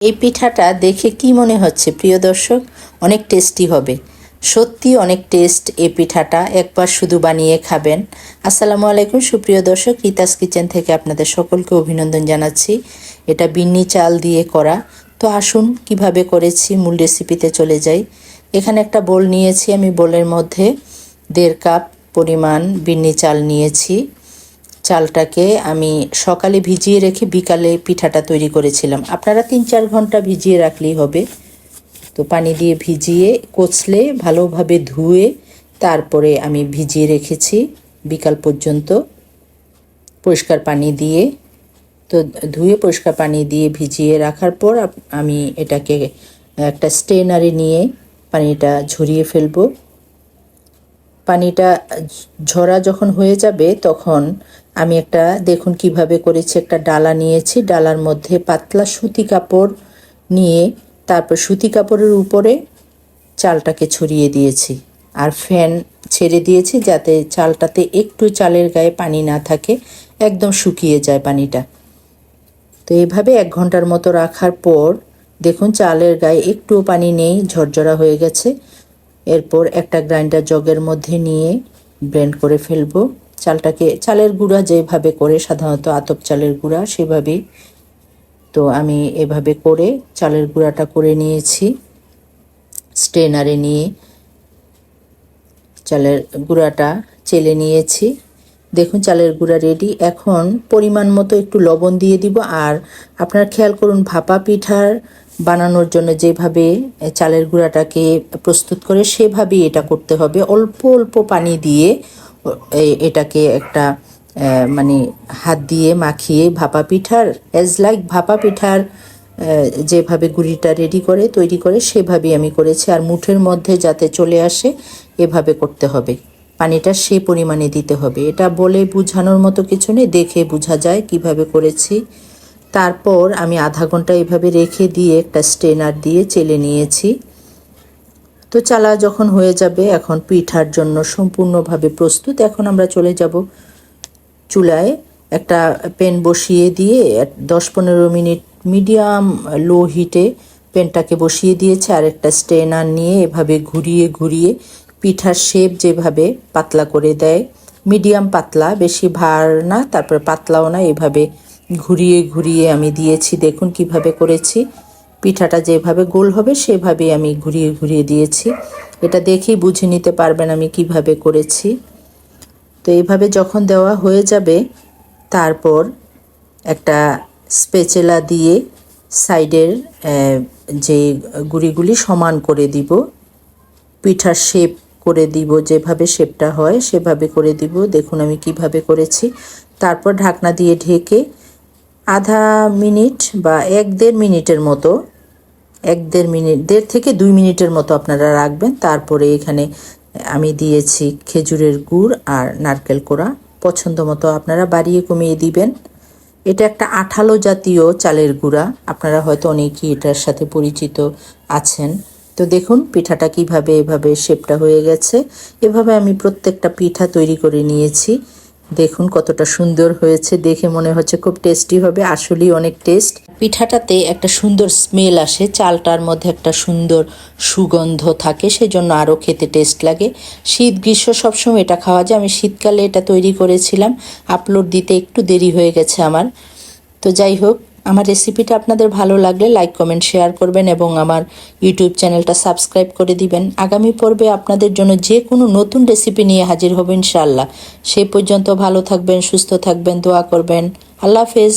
এই পিঠাটা দেখে কি মনে হচ্ছে, প্রিয় দর্শক? অনেক টেস্টি হবে। সত্যি অনেক টেস্ট এই পিঠাটা। একবার শুধু বানিয়ে খাবেন। আসসালামু আলাইকুম, সুপ্রিয় দর্শক। রিতাস কিচেন থেকে আপনাদের সকলকে অভিনন্দন জানাচ্ছি। এটা বিন্নি চাল দিয়ে করা। তো আসুন, কীভাবে করেছি, মূল রেসিপিতে চলে যাই। এখানে একটা বোল নিয়েছি। আমি বোলের মধ্যে দেড় কাপ পরিমাণ বিন্নি চাল নিয়েছি। চালটাকে আমি সকালে ভিজিয়ে রেখে বিকালে পিঠাটা তৈরি করেছিলাম। আপনারা তিন চার ঘণ্টা ভিজিয়ে রাখলেই হবে। তো পানি দিয়ে ভিজিয়ে, কচলে, ভালোভাবে ধুয়ে তারপরে আমি ভিজিয়ে রেখেছি বিকাল পর্যন্ত। পরিষ্কার পানি দিয়ে। তো ধুয়ে পরিষ্কার পানি দিয়ে ভিজিয়ে রাখার পর আমি এটাকে একটা স্টেনারে নিয়ে পানিটা ঝরিয়ে ফেলব। পানিটা ঝরা যখন হয়ে যাবে তখন আমি একটা, দেখুন কীভাবে করেছি, একটা ডালা নিয়েছি। ডালার মধ্যে পাতলা সুতি কাপড় নিয়ে তারপর সুতি কাপড়ের উপরে চালটাকে ছড়িয়ে দিয়েছি। আর ফ্যান ছেড়ে দিয়েছি যাতে চালটাতে একটু চালের গায়ে পানি না থাকে, একদম শুকিয়ে যায় পানিটা। তো এইভাবে এক ঘণ্টার মতো রাখার পর, দেখুন চালের গায়ে একটুও পানি নেই, ঝরঝরা হয়ে গেছে। এরপর একটা গ্রাইন্ডার জগের মধ্যে নিয়ে ব্লেন্ড করে ফেলব। চালটাকে, চালের গুঁড়া যেভাবে করে, সাধারণত আতপ চালের গুঁড়া সেভাবেই। তো আমি এভাবে করে চালের গুঁড়াটা করে নিয়েছি স্ট্রেনারে নিয়ে চালের গুঁড়াটা চেলে নিয়েছি। দেখুন, চালের গুঁড়া রেডি। এখন পরিমাণ মতো একটু লবণ দিয়ে দিব, আর আপনারা খেয়াল করুন, ভাপা পিঠার বানানোর জন্য যেভাবে চালের গুঁড়াটাকে প্রস্তুত করে, সেভাবেই এটা করতে হবে। অল্প অল্প পানি দিয়ে এটাকে একটা মানে হাত দিয়ে মাখিয়ে ভাপা পিঠার অ্যাজ লাইক ভাপা পিঠার যেভাবে গুড়িটা রেডি করে, তৈরি করে সেভাবেই আমি করেছি। আর মুঠের মধ্যে যাতে চলে আসে, এভাবে করতে হবে। পানিটা সে পরিমাণে দিতে হবে। এটা বলে বোঝানোর মতো কিছু নেই, দেখে বোঝা যায় কীভাবে করেছি। তারপর আমি আধা ঘণ্টা এভাবে রেখে দিয়ে একটা স্ট্রেনার দিয়ে চেলে নিয়েছি। তো চালা যখন হয়ে যাবে, এখন পিঠার জন্য সম্পূর্ণভাবে প্রস্তুত। এখন আমরা চলে যাব চুলায়। একটা প্যান বসিয়ে দিয়ে দশ পনেরো মিনিট মিডিয়াম লো হিটে প্যানটাকে বসিয়ে দিয়েছে। আর একটা স্ট্রেনার নিয়ে এভাবে ঘুরিয়ে ঘুরিয়ে পিঠার শেপ যেভাবে পাতলা করে দেয়। মিডিয়াম পাতলা, বেশি ভার না, তারপর পাতলাও না, এভাবে ঘুরিয়ে ঘুরিয়ে আমি দিয়েছি। দেখুন কীভাবে করেছি। পিঠাটা যেভাবে গোল হবে সেভাবে আমি ঘুরিয়ে ঘুরিয়ে দিয়েছি। এটা দেখেই বুঝে নিতে পারবেন আমি কীভাবে করেছি। তো এইভাবে যখন দেওয়া হয়ে যাবে, তারপর একটা স্পেচেলা দিয়ে সাইডের যে গুড়িগুলি সমান করে দিব, পিঠার শেপ করে দিব, যেভাবে শেপটা হয় সেভাবে করে দিব। দেখুন আমি কীভাবে করেছি। তারপর ঢাকনা দিয়ে ঢেকে আধা মিনিট বা এক দেড় মিনিটের মতো এক দেড় মিনিট, দেড় থেকে দুই মিনিটের মতো আপনারা রাখবেন। তারপরে এখানে আমি দিয়েছি খেজুরের গুড় আর নারকেল কোড়া। পছন্দ মতো আপনারা বাড়িয়ে কমিয়ে দিবেন। এটা একটা আঠালো জাতীয় চালের গুঁড়া। আপনারা হয়তো অনেকেই এটার সাথে পরিচিত আছেন। তো দেখুন, পিঠাটা কীভাবে এভাবে শেপটা হয়ে গেছে। এভাবে আমি প্রত্যেকটা পিঠা তৈরি করে নিয়েছি। দেখুন কতটা সুন্দর হয়েছে, দেখে মনে হচ্ছে খুব টেস্টি হবে, আসলেই অনেক টেস্ট পিঠাটাতে একটা সুন্দর স্মেল আসে, চালটার মধ্যে একটা সুন্দর সুগন্ধ থাকে সেই জন্য আরও খেতে টেস্ট লাগে। শীত গ্রীষ্ম সবসময় এটা খাওয়া যায়, আমি শীতকালে এটা তৈরি করেছিলাম আপলোড দিতে একটু দেরি হয়ে গেছে আমার। তো যাই হোক আমার রেসিপিটা আপনাদের ভালো লাগলে লাইক কমেন্ট শেয়ার করবেন এবং আমার ইউটিউব চ্যানেলটা সাবস্ক্রাইব করে দিবেন। আগামী পর্বে আপনাদের জন্য যে কোনো নতুন রেসিপি নিয়ে হাজির হব ইনশাআল্লাহ। সেই পর্যন্ত ভালো থাকবেন, সুস্থ থাকবেন, দোয়া করবেন। আল্লাহ হাফেজ।